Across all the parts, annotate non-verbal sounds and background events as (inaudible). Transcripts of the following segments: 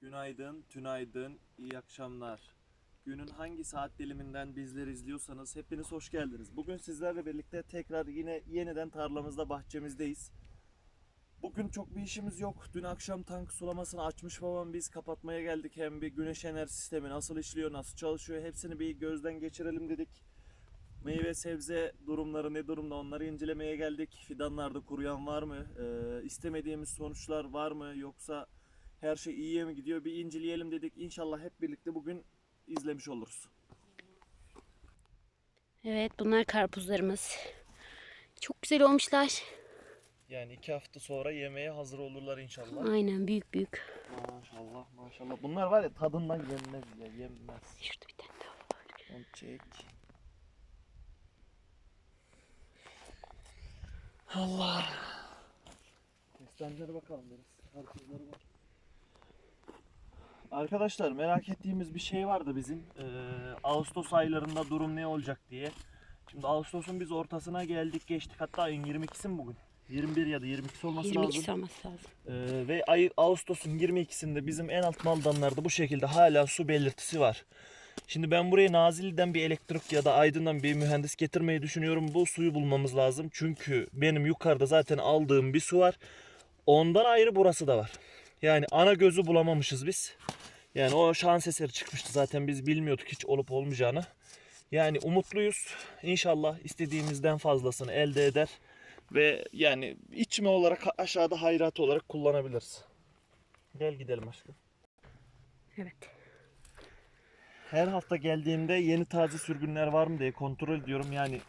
Günaydın, tünaydın, iyi akşamlar. Günün hangi saat diliminden bizleri izliyorsanız hepiniz hoş geldiniz. Bugün sizlerle birlikte tekrar yine yeniden tarlamızda, bahçemizdeyiz. Bugün çok bir işimiz yok. Dün akşam tank sulamasını açmış babam biz kapatmaya geldik. Hem bir güneş enerji sistemi nasıl işliyor, nasıl çalışıyor hepsini bir gözden geçirelim dedik. Meyve sebze durumları ne durumda onları incelemeye geldik. Fidanlarda kuruyan var mı? Ee, istemediğimiz sonuçlar var mı? Yoksa her şey iyiye mi gidiyor? Bir inceleyelim dedik. İnşallah hep birlikte bugün izlemiş oluruz. Evet bunlar karpuzlarımız. Çok güzel olmuşlar. Yani iki hafta sonra yemeğe hazır olurlar inşallah. Aynen büyük büyük. Maşallah maşallah. Bunlar var ya tadından yenmez ya yenmez. Şurada bir tane daha var. Onu çek. Allah. Kestanelere bakalım biraz. Karpuzlara bak. Arkadaşlar merak ettiğimiz bir şey vardı bizim. Ee, Ağustos aylarında durum ne olacak diye. Şimdi Ağustos'un biz ortasına geldik geçtik. Hatta ayın 22'si mi bugün? 21 ya da 22'si olması 22 lazım. olması lazım. Ee, ve ay Ağustos'un 22'sinde bizim en alt maldanlarda bu şekilde hala su belirtisi var. Şimdi ben buraya Nazilli'den bir elektrik ya da Aydın'dan bir mühendis getirmeyi düşünüyorum. Bu suyu bulmamız lazım. Çünkü benim yukarıda zaten aldığım bir su var. Ondan ayrı burası da var. Yani ana gözü bulamamışız biz. Yani o şans eseri çıkmıştı zaten biz bilmiyorduk hiç olup olmayacağını. Yani umutluyuz. İnşallah istediğimizden fazlasını elde eder. Ve yani içme olarak aşağıda hayrat olarak kullanabiliriz. Gel gidelim aşkım. Evet. Her hafta geldiğimde yeni taze sürgünler var mı diye kontrol ediyorum. Yani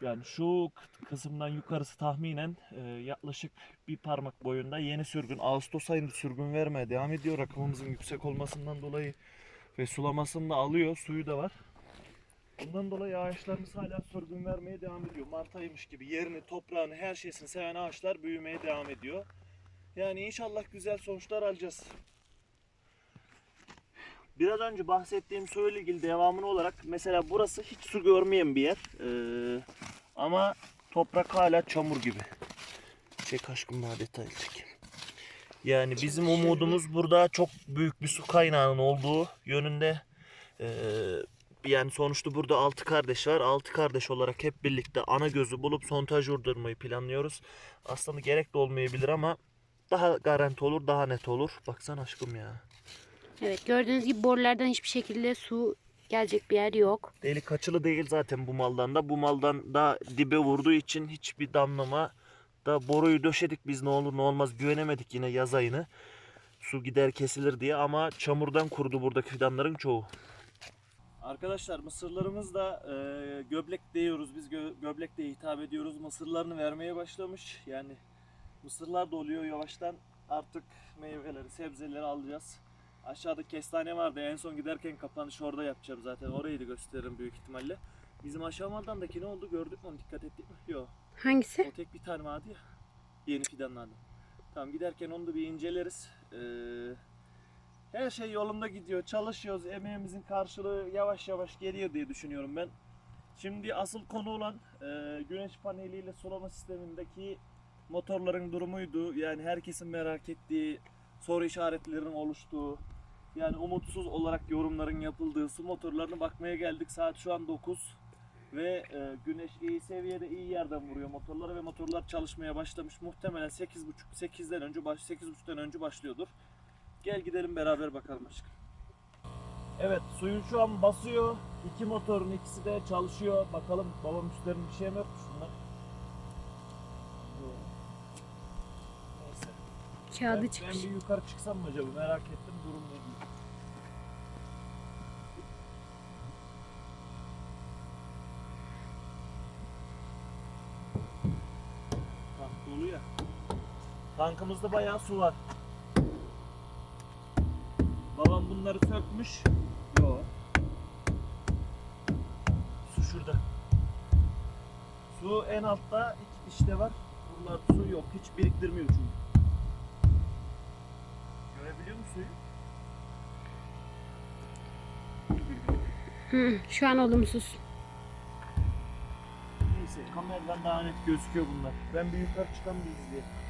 yani şu kısımdan yukarısı tahminen e, yaklaşık bir parmak boyunda yeni sürgün. Ağustos ayında sürgün vermeye devam ediyor. Rakımımızın yüksek olmasından dolayı ve sulamasını da alıyor. Suyu da var. Bundan dolayı ağaçlarımız hala sürgün vermeye devam ediyor. Mart ayıymış gibi yerini, toprağını, her şeysini seven ağaçlar büyümeye devam ediyor. Yani inşallah güzel sonuçlar alacağız. Biraz önce bahsettiğim suyla ilgili devamını olarak mesela burası hiç su görmeyen bir yer. Ee, ama toprak hala çamur gibi. Çek aşkım daha detaylı çek. Yani bizim umudumuz burada çok büyük bir su kaynağının olduğu yönünde. Ee, yani sonuçta burada 6 kardeş var. 6 kardeş olarak hep birlikte ana gözü bulup sontaj vurdurmayı planlıyoruz. Aslında gerek de olmayabilir ama daha garanti olur, daha net olur. Baksana aşkım ya. Evet gördüğünüz gibi borulardan hiçbir şekilde su gelecek bir yer yok. Delik açılı değil zaten bu maldan da. Bu maldan da dibe vurduğu için hiçbir damlama da boruyu döşedik biz ne olur ne olmaz güvenemedik yine yaz ayını. Su gider kesilir diye ama çamurdan kurudu buradaki fidanların çoğu. Arkadaşlar mısırlarımız da e, göblek diyoruz biz gö- göblek diye hitap ediyoruz. Mısırlarını vermeye başlamış. Yani mısırlar da oluyor yavaştan artık meyveleri sebzeleri alacağız. Aşağıda kestane vardı. En son giderken kapanış orada yapacağım zaten. Orayı da gösteririm büyük ihtimalle. Bizim aşağı maldandaki ne oldu gördük mü onu dikkat ettik mi? Yok. Hangisi? O tek bir tane vardı ya. Yeni fidanlardan. Tamam giderken onu da bir inceleriz. Ee, her şey yolunda gidiyor. Çalışıyoruz. Emeğimizin karşılığı yavaş yavaş geliyor diye düşünüyorum ben. Şimdi asıl konu olan e, güneş paneliyle sulama sistemindeki motorların durumuydu. Yani herkesin merak ettiği, soru işaretlerinin oluştuğu, yani umutsuz olarak yorumların yapıldığı su motorlarına bakmaya geldik. Saat şu an 9 ve e, güneş iyi seviyede iyi yerden vuruyor motorları ve motorlar çalışmaya başlamış. Muhtemelen 8.30 8'den önce baş 8.30'dan önce başlıyordur. Gel gidelim beraber bakalım aşkım. Evet suyu şu an basıyor. İki motorun ikisi de çalışıyor. Bakalım babam üstlerinde bir şey mi yapmış bunlar? Neyse. Kağıdı Ben, çıkmış. ben bir yukarı çıksam mı acaba merak ettim durum ne diye. Tank dolu ya. Tankımızda bayağı su var. Babam bunları sökmüş. Yok. Su şurada. Su en altta iki işte var. Bunlar su yok. Hiç biriktirmiyor çünkü. Görebiliyor musun suyu? Hı, şu an olumsuz. Neyse kameradan daha net gözüküyor bunlar. Ben bir yukarı çıkan bir izleyeyim.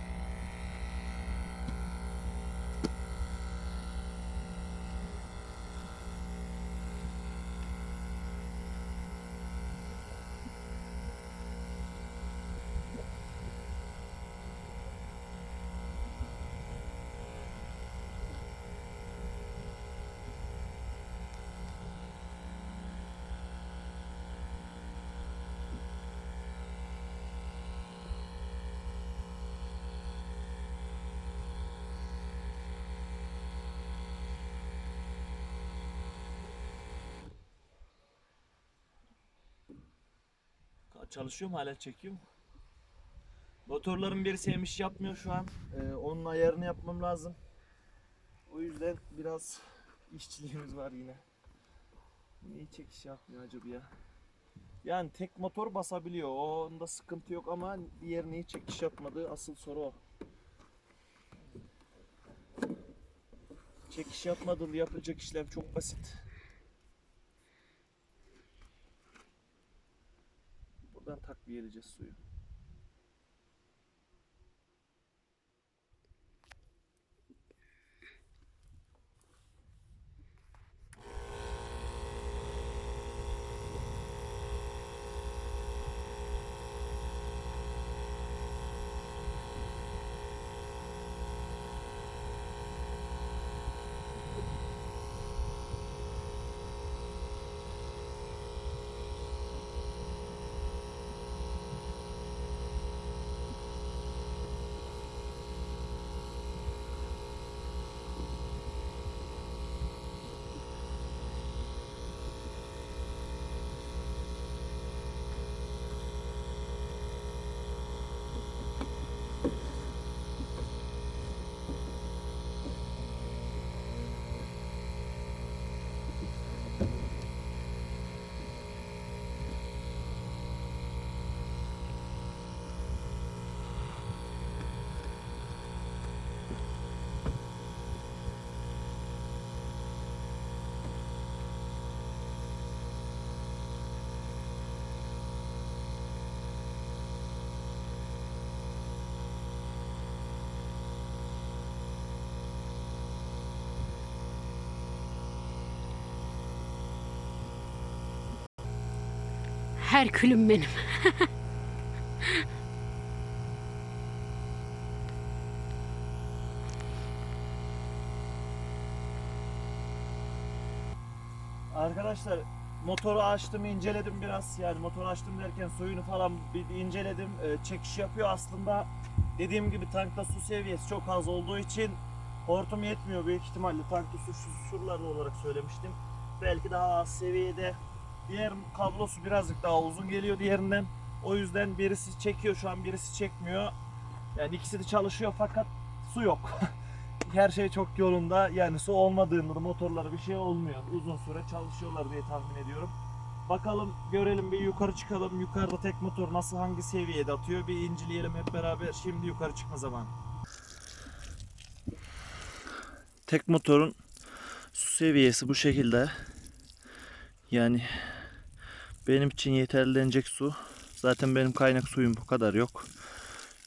Çalışıyor mu hala çekiyor mu? Motorların birisi emiş yapmıyor şu an. Ee, onun ayarını yapmam lazım. O yüzden biraz işçiliğimiz var yine. Niye çekiş yapmıyor acaba ya? Yani tek motor basabiliyor. Onda sıkıntı yok ama diğer neyi çekiş yapmadığı asıl soru o. Çekiş yapmadığı yapılacak işlem çok basit. Buradan takviyeleyeceğiz suyu. Her külüm benim. Arkadaşlar motoru açtım inceledim biraz. Yani motoru açtım derken suyunu falan bir inceledim. Ee, çekiş yapıyor aslında. Dediğim gibi tankta su seviyesi çok az olduğu için hortum yetmiyor. Büyük ihtimalle tankta su şu şuralarda olarak söylemiştim. Belki daha az seviyede diğer kablosu birazcık daha uzun geliyor diğerinden o yüzden birisi çekiyor şu an birisi çekmiyor yani ikisi de çalışıyor fakat su yok (laughs) her şey çok yolunda. Yani su olmadığında da motorlara bir şey olmuyor. Uzun süre çalışıyorlar diye tahmin ediyorum. Bakalım görelim bir yukarı çıkalım. Yukarıda tek motor nasıl hangi seviyede atıyor bir inceleyelim hep beraber. Şimdi yukarı çıkma zamanı. Tek motorun su seviyesi bu şekilde. Yani benim için yeterli denecek su. Zaten benim kaynak suyum bu kadar yok.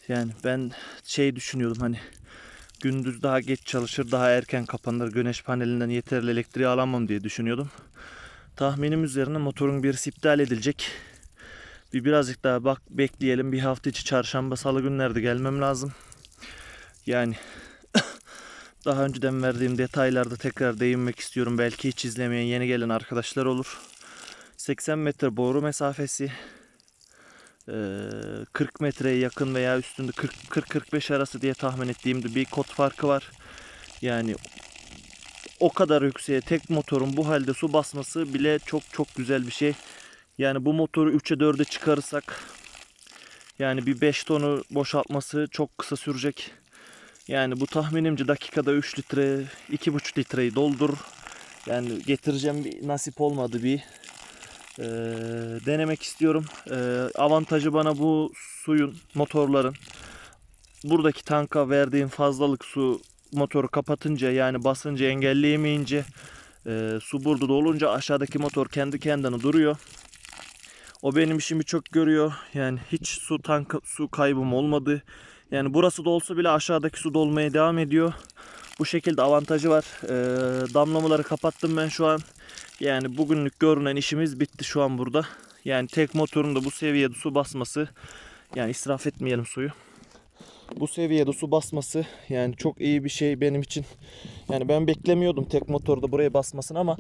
Yani ben şey düşünüyordum hani gündüz daha geç çalışır, daha erken kapanır, güneş panelinden yeterli elektriği alamam diye düşünüyordum. Tahminim üzerine motorun birisi iptal edilecek. Bir birazcık daha bak bekleyelim. Bir hafta içi çarşamba, salı günlerde gelmem lazım. Yani (coughs) daha önceden verdiğim detaylarda tekrar değinmek istiyorum. Belki hiç izlemeyen yeni gelen arkadaşlar olur. 80 metre boru mesafesi. Ee, 40 metreye yakın veya üstünde 40-45 arası diye tahmin ettiğimde bir kod farkı var. Yani o kadar yükseğe tek motorun bu halde su basması bile çok çok güzel bir şey. Yani bu motoru 3'e 4'e çıkarırsak yani bir 5 tonu boşaltması çok kısa sürecek. Yani bu tahminimce dakikada 3 litre, 2,5 litreyi doldur. Yani getireceğim bir nasip olmadı bir ee, denemek istiyorum. Ee, avantajı bana bu suyun, motorların buradaki tanka verdiğim fazlalık su motoru kapatınca yani basınca engelleyemeyince e, su burada dolunca aşağıdaki motor kendi kendine duruyor. O benim işimi çok görüyor. Yani hiç su tank su kaybım olmadı. Yani burası dolsa bile aşağıdaki su dolmaya devam ediyor. Bu şekilde avantajı var. Ee, damlamaları kapattım ben şu an. Yani bugünlük görünen işimiz bitti şu an burada. Yani tek motorun da bu seviyede su basması yani israf etmeyelim suyu. Bu seviyede su basması yani çok iyi bir şey benim için. Yani ben beklemiyordum tek motorda buraya basmasını ama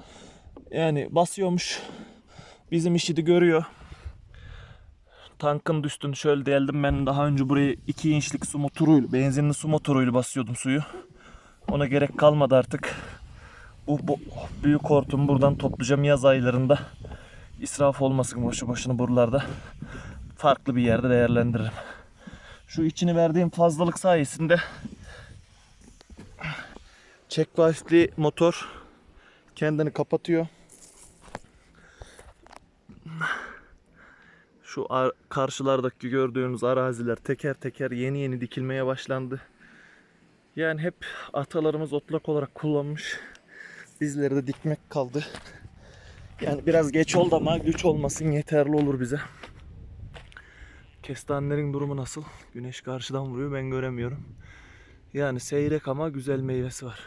yani basıyormuş. Bizim işi de görüyor. Tankın üstünü şöyle deldim. Ben daha önce buraya 2 inçlik su motoruyla, benzinli su motoruyla basıyordum suyu. Ona gerek kalmadı artık. Bu, bu büyük hortumu buradan toplayacağım yaz aylarında. İsraf olmasın boşu boşuna buralarda. farklı bir yerde değerlendiririm. Şu içini verdiğim fazlalık sayesinde check valve'li motor kendini kapatıyor. Şu ar- karşılardaki gördüğünüz araziler teker teker yeni yeni dikilmeye başlandı. Yani hep atalarımız otlak olarak kullanmış. Bizleri de dikmek kaldı. Yani biraz geç oldu ama güç olmasın yeterli olur bize. Kestanelerin durumu nasıl? Güneş karşıdan vuruyor ben göremiyorum. Yani seyrek ama güzel meyvesi var.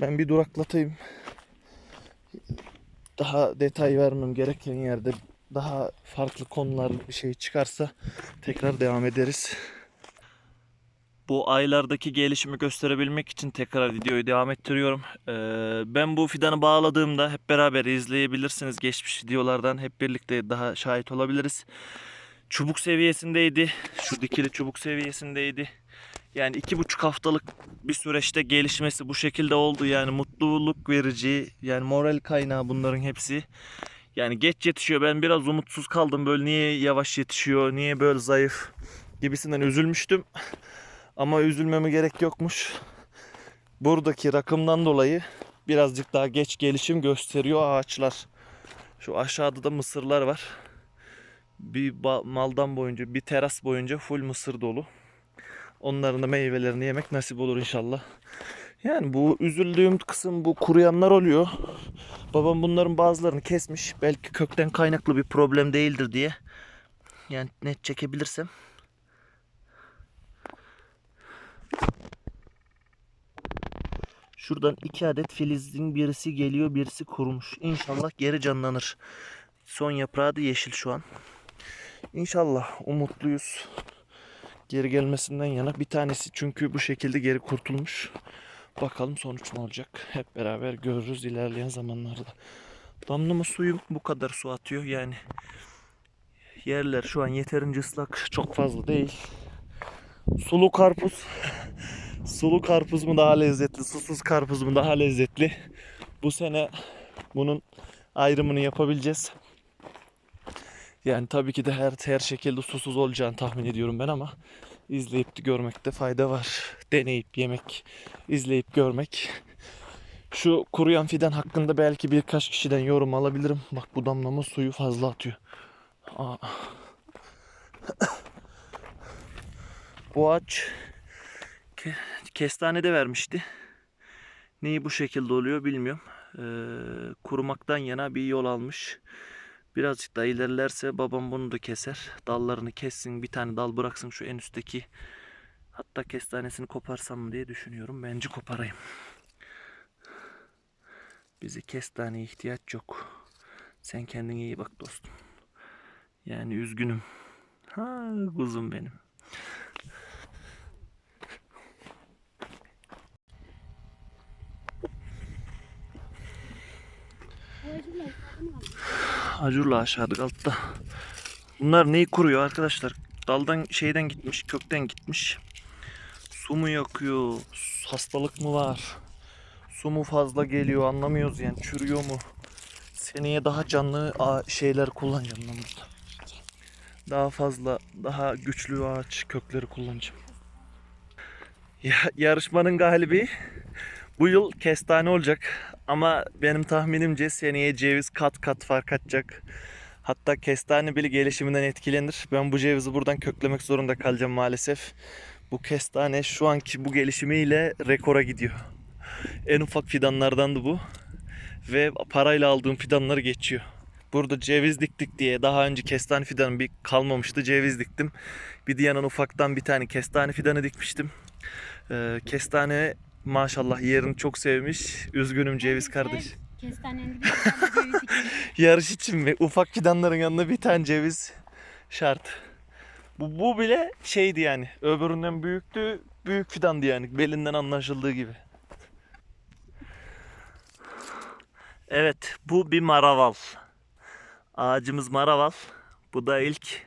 Ben bir duraklatayım. Daha detay vermem gereken yerde daha farklı konular bir şey çıkarsa tekrar devam ederiz. Bu aylardaki gelişimi gösterebilmek için tekrar videoyu devam ettiriyorum. Ee, ben bu fidanı bağladığımda hep beraber izleyebilirsiniz. Geçmiş videolardan hep birlikte daha şahit olabiliriz. Çubuk seviyesindeydi. Şu dikili çubuk seviyesindeydi. Yani iki buçuk haftalık bir süreçte gelişmesi bu şekilde oldu. Yani mutluluk verici, yani moral kaynağı bunların hepsi. Yani geç yetişiyor. Ben biraz umutsuz kaldım. Böyle niye yavaş yetişiyor, niye böyle zayıf gibisinden üzülmüştüm. Ama üzülmeme gerek yokmuş. Buradaki rakımdan dolayı birazcık daha geç gelişim gösteriyor ağaçlar. Şu aşağıda da mısırlar var. Bir maldan boyunca, bir teras boyunca full mısır dolu. Onların da meyvelerini yemek nasip olur inşallah. Yani bu üzüldüğüm kısım bu kuruyanlar oluyor. Babam bunların bazılarını kesmiş. Belki kökten kaynaklı bir problem değildir diye. Yani net çekebilirsem. Şuradan iki adet filizin birisi geliyor birisi kurumuş. İnşallah geri canlanır. Son yaprağı da yeşil şu an. İnşallah umutluyuz. Geri gelmesinden yana. Bir tanesi çünkü bu şekilde geri kurtulmuş. Bakalım sonuç ne olacak. Hep beraber görürüz ilerleyen zamanlarda. Damlama suyu bu kadar su atıyor yani. Yerler şu an yeterince ıslak. Çok fazla değil. Sulu karpuz. Sulu karpuz mu daha lezzetli, susuz karpuz mu daha lezzetli? Bu sene bunun ayrımını yapabileceğiz. Yani tabii ki de her her şekilde susuz olacağını tahmin ediyorum ben ama izleyip de görmekte fayda var. Deneyip yemek, izleyip görmek. Şu kuruyan fidan hakkında belki birkaç kişiden yorum alabilirim. Bak bu damlama suyu fazla atıyor. Aa. (coughs) Bu ağaç kestane de vermişti. Neyi bu şekilde oluyor bilmiyorum. Ee, kurumaktan yana bir yol almış. Birazcık daha ilerlerse babam bunu da keser. Dallarını kessin, bir tane dal bıraksın şu en üstteki. Hatta kestanesini koparsam mı diye düşünüyorum. Bence koparayım. Bize kestaneye ihtiyaç yok. Sen kendine iyi bak dostum. Yani üzgünüm. Ha kuzum benim. Acurla aşağıda altta. Bunlar neyi kuruyor arkadaşlar? Daldan şeyden gitmiş, kökten gitmiş. Su mu yakıyor? Hastalık mı var? Su mu fazla geliyor anlamıyoruz yani. Çürüyor mu? Seneye daha canlı şeyler kullanacağım ben burada. Daha fazla, daha güçlü ağaç kökleri kullanacağım. Ya, yarışmanın galibi bu yıl kestane olacak. Ama benim tahminimce seneye ceviz kat kat fark atacak. Hatta kestane bile gelişiminden etkilenir. Ben bu cevizi buradan köklemek zorunda kalacağım maalesef. Bu kestane şu anki bu gelişimiyle rekora gidiyor. En ufak fidanlardan da bu. Ve parayla aldığım fidanları geçiyor. Burada ceviz diktik diye daha önce kestane fidanı bir kalmamıştı. Ceviz diktim. Bir diğer ufaktan bir tane kestane fidanı dikmiştim. Ee, kestane maşallah yerini çok sevmiş. Üzgünüm ceviz kardeş. Kestanenin dibine bir tane ceviz dikelim. (laughs) Yarış için mi? Ufak fidanların yanında bir tane ceviz şart. Bu, bu bile şeydi yani. Öbüründen büyüktü. Büyük fidandı yani. Belinden anlaşıldığı gibi. Evet. Bu bir maraval. Ağacımız maraval. Bu da ilk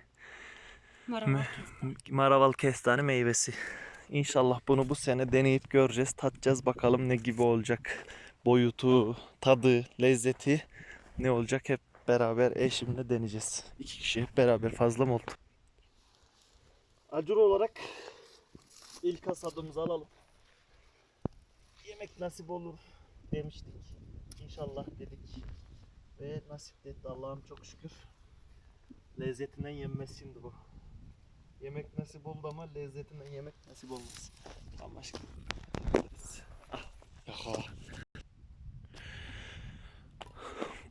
Merhaba. maraval kestane meyvesi. İnşallah bunu bu sene deneyip göreceğiz. Tatacağız bakalım ne gibi olacak. Boyutu, tadı, lezzeti ne olacak hep beraber eşimle deneyeceğiz. İki kişi hep beraber fazla mı oldu? Acur olarak ilk hasadımızı alalım. Yemek nasip olur demiştik. İnşallah dedik. Ve nasip de etti Allah'ım çok şükür. Lezzetinden yenmez şimdi bu. Yemek nasip oldu ama lezzetinden yemek nasip olmaz. Tamam aşkım. Ah, yaka.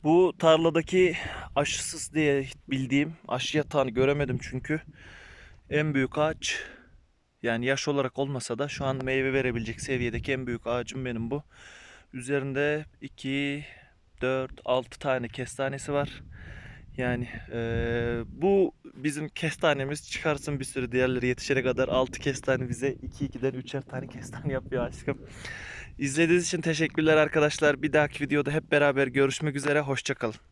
Bu tarladaki aşısız diye bildiğim aşı yatağını göremedim çünkü. En büyük ağaç yani yaş olarak olmasa da şu an meyve verebilecek seviyedeki en büyük ağacım benim bu. Üzerinde 2, 4, 6 tane kestanesi var. Yani eee, bu bizim kestanemiz çıkarsın bir sürü diğerleri yetişene kadar 6 kestane bize 2 2'den 3'er tane kestane yapıyor aşkım. İzlediğiniz için teşekkürler arkadaşlar. Bir dahaki videoda hep beraber görüşmek üzere. Hoşçakalın.